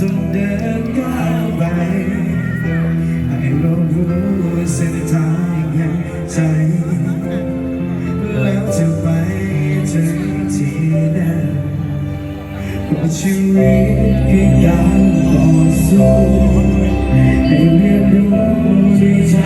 ต้องเดินก้าวไปให้เรารู้เส้นทางแห่งใจ แล้วจะไปถึงที่นั่นเพราะชีวิตคือการต่อสู้ให้เรียนรู้ที่ใจ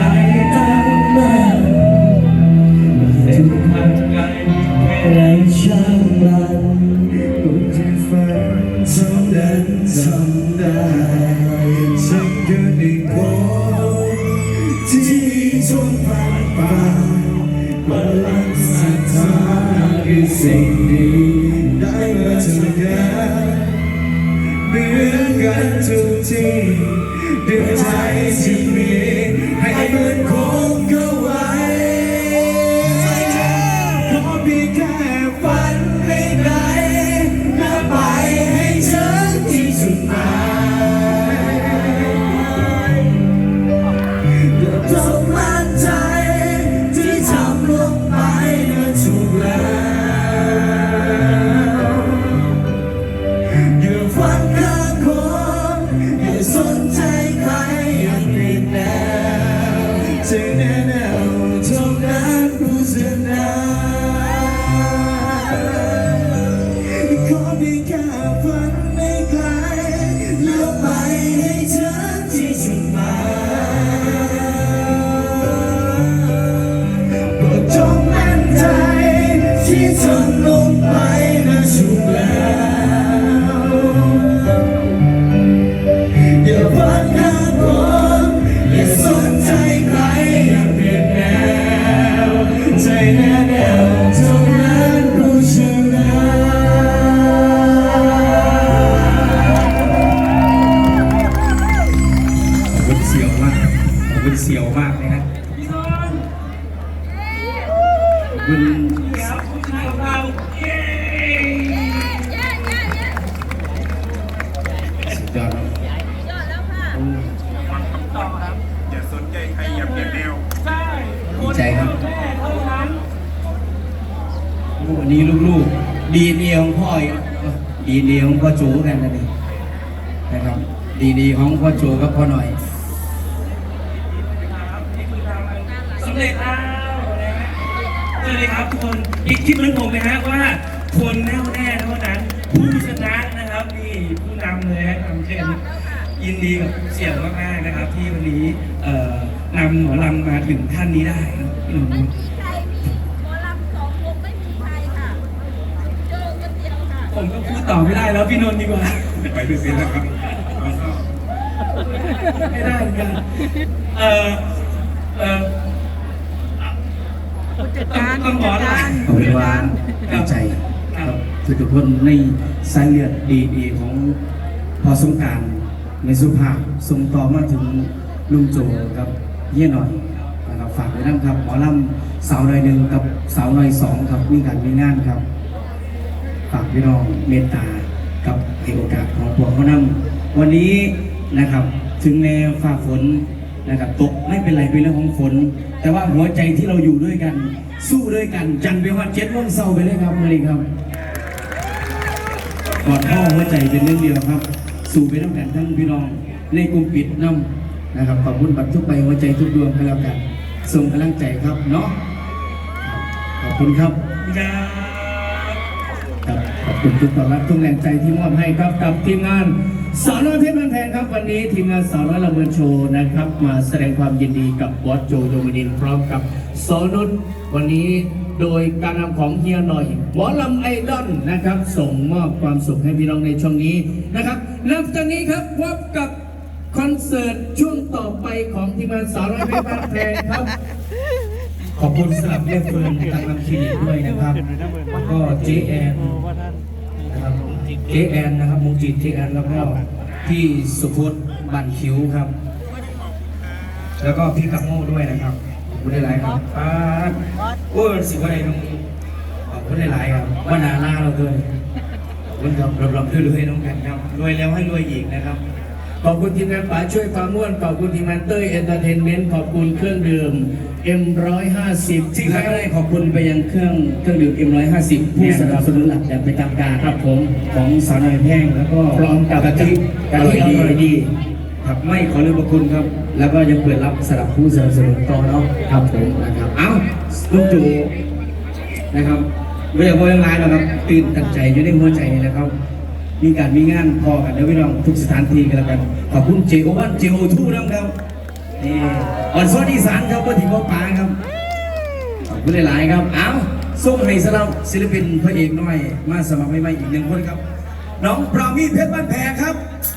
เหมือนกันทุกทีด้วยใจที่มีให้มันคงเข้าไว้ ใจใครอย่าเปลี่ยนแนวดีใจครับโอ้วันนี้ลูกๆ ดีเนียของพ่ออีกดีเนียของพ่อจูกันนะนี่นะครับ ดีดีของพ่อจูกับพ่อหน่อยสำเร็จแล้วนะฮะเจอเลยครับทุกคนอีกที่เหมือนผมนะฮะว่า คนแน่วแน่เท่านั้น ผู้ชนะนะครับนี่ผู้นำเลยฮะนำเช่น ยินดีกับเสี่ยวมากๆนะครับ ที่วันนี้เอ่อนำหมอลำมาถึงท่านนี้ได้ครับอืมใครมีหมอลำสองวงไม่มีใครค่ะโจคนเดียวค่ะ ผมก็พูดต่อไม่ได้แล้วพี่นนท์ดีกว่า ไปด้วยสินะครับไม่ได้เหมือนกันเออเออต้องต้องขอละเอาเป็นว่าดีใจครับ ทุกๆคนในสายเลือดดีดีๆของพอสงกราร ในสุภาพส่งต่อมาถึงลุงโจกับเยี่ยหน่อยนะครับฝากไว้นะครับหมอลำสาวหน่อยหนึ่งกับสาวหน่อยสองครับมีการมีงานครับ ฝากพี่น้องเมตตากับให้โอกาสของพวกเขานำวันนี้นะครับถึงแม้ฟ้าฝนนะครับตกไม่เป็นไรเป็นเรื่องของฝน แต่ว่าหัวใจที่เราอยู่ด้วยกัน สู้ด้วยกัน จันไปว่าเจ็ดโมงเศร้าไปเลยครับมาเลยครับกอดพ่อหัวใจเป็นเรื่องเดียวครับ สู่ไปน้ำกันทั้งพี่น้องในกลุ่มปิดน้ำนะครับขอบคุณบัตรทุกใบหัวใจทุกดวงกันแล้วกันส่งกำลังใจครับเนาะขอบคุณครับครับครับขอบคุณทุกตอนรับทุกแรงใจที่มอบให้ครับกับทีมงานสาวน้อยเพชรบันแพงครับวันนี้ทีมงานสาวน้อยละเมินโชว์นะครับ มาแสดงความยินดีกับบอสโจโดมินินพร้อมกับสอนุชวันนี้ โดยการนำของเฮียหน่อยหมอลำไอดอลนะครับ ส่งมอบความสุขให้พี่น้องในช่วงนี้นะครับนับจากนี้ครับพบกับคอนเสิร์ตช่วงต่อไปของทีมงานสาวน้อยเพชรบันแพงครับ ขอบคุณสำหรับเลือกเฟิร์นทางนำคลินิกด้วยนะครับแล้วก็เจแอนนะครับเจแอนนะครับมุงจิตเจแอนแล้วก็พี่สุพจน์บันคิ้วครับ แล้วก็พี่กับโม่ด้วยนะครับ คุณหลายๆครับป้าดโอ้ยสิว่าอะไรน้องขอบคุณหลายๆครับว่านาหน้าเราด้วยขอบคุณครับรับรับรวยๆน้องกันครับรวยแล้วให้รวยอีกนะครับขอบคุณทีมงานป๋าช่วยความม่วนขอบคุณทีมงานเต้ยเอนเตอร์เทนเมนต์ขอบคุณเครื่องดื่ม M150 ที่ใครได้ขอบคุณไปยังเครื่องเครื่องดื่ม M150 ผู้สนับสนุนหลักอย่างเป็นทางการครับผมของสาวน้อยแพงแล้วก็พร้อมกับกะทิกะทิอร่อยดี ครับไม่ขอลืมพระคุณครับ แล้วก็ยังเปิดรับสำหรับผู้สนับสนุนต่อเนาะครับผมนะครับเอ้าลุงจูนะครับไม่อยากพูดยังไงหรอกครับตื่นตันใจอยู่ในหัวใจนี่แหละครับ มีการมีงานพอกันเดี๋ยวพี่น้องทุกสถานที่กันแล้วกันขอบคุณเจโอวันเจโอทูนะครับนี่อ่อนซอดีสานครับว่าถิ่นว่าปาครับขอบคุณหลาย ๆ ครับเอ้าส่งให้สำหรับศิลปินพระเอกน้อย มาสมัครใหม่ๆอีกหนึ่งคนครับ น้องปรามีเพชรบ้านแพงครับสวัสดีครับ